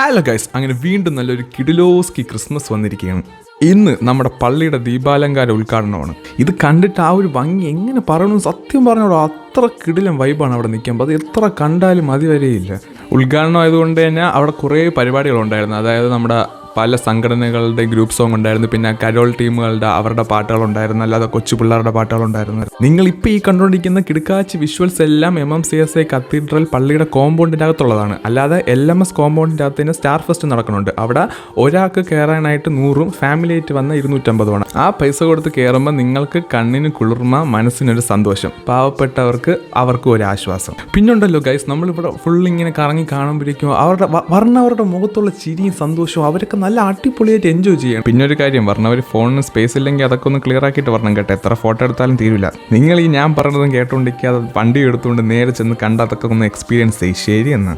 Hello guys അങ്ങനെ വീണ്ടും നല്ലൊരു കിഡിലോസ്കി ക്രിസ്മസ് വന്നിരിക്കുകയാണ്. ഇന്ന് നമ്മുടെ പള്ളിയുടെ ദീപാലങ്കാര ഉദ്ഘാടനമാണ്. ഇത് കണ്ടിട്ട് ആ ഒരു ഭംഗി എങ്ങനെ പറയണു സത്യം പറഞ്ഞോളൂ അത്ര കിടിലം വൈബാണ് അവിടെ നിൽക്കുമ്പോൾ അത് എത്ര കണ്ടാലും മതി വരെയില്ല ഉദ്ഘാടനം ആയതുകൊണ്ട് തന്നെ അവിടെ കുറേ പരിപാടികളുണ്ടായിരുന്നു. അതായത് നമ്മുടെ പല സംഘടനകളുടെ ഗ്രൂപ്പ് സോങ് ഉണ്ടായിരുന്നു. പിന്നെ കരോൾ ടീമുകളുടെ അവരുടെ പാട്ടുകൾ ഉണ്ടായിരുന്നു അല്ലാതെ കൊച്ചു പിള്ളേരുടെ പാട്ടുകളുണ്ടായിരുന്നു. നിങ്ങൾ ഇപ്പോൾ ഈ കണ്ടുകൊണ്ടിരിക്കുന്ന കിടക്കാച്ച് വിഷ്വൽസ് എല്ലാം M M C S I cathedral പള്ളിയുടെ കോമ്പൗണ്ടിന്റെ അകത്തുള്ളതാണ്. അല്ലാതെ എൽ എം എസ് കോമ്പൗണ്ടിന്റെ അകത്ത് സ്റ്റാർ ഫെസ്റ്റ് നടക്കുന്നുണ്ട്. അവിടെ ഒരാൾക്ക് കയറാനായിട്ട് നൂറും ഫാമിലി ആയിട്ട് വന്ന ഇരുന്നൂറ്റമ്പതുമാണ്. ആ പൈസ കൊടുത്ത് കയറുമ്പോൾ നിങ്ങൾക്ക് കണ്ണിന് കുളിർമ മനസ്സിനൊരു സന്തോഷം. പാവപ്പെട്ടവർക്ക് അവർക്ക് ഒരു ആശ്വാസം. പിന്നുണ്ടല്ലോ ഗൈസ് നമ്മളിവിടെ ഫുൾ ഇങ്ങനെ കറങ്ങി കാണുമ്പോഴേക്കും അവരുടെ വർണവരുടെ മുഖത്തുള്ള ചിരിയും സന്തോഷവും അവരൊക്കെ നല്ല അടിപൊളിയായിട്ട് എൻജോയ് ചെയ്യണം. പിന്നെ ഒരു കാര്യം വർണവർ ഫോണിന് സ്പേസ് ഇല്ലെങ്കിൽ അതൊക്കെ ഒന്ന് ക്ലിയർ ആക്കിയിട്ട് വരണം കേട്ടോ. എത്ര ഫോട്ടോ എടുത്താലും തീരില്ല നിങ്ങൾ ഈ ഞാൻ പറഞ്ഞതും കേട്ടോണ്ടിരിക്കാതെ വണ്ടി എടുത്തുകൊണ്ട് നേരെ ചെന്ന് കണ്ട് അതൊക്കെ ഒന്ന് എക്സ്പീരിയൻസ് ചെയ്യും. ശരി എന്നാ.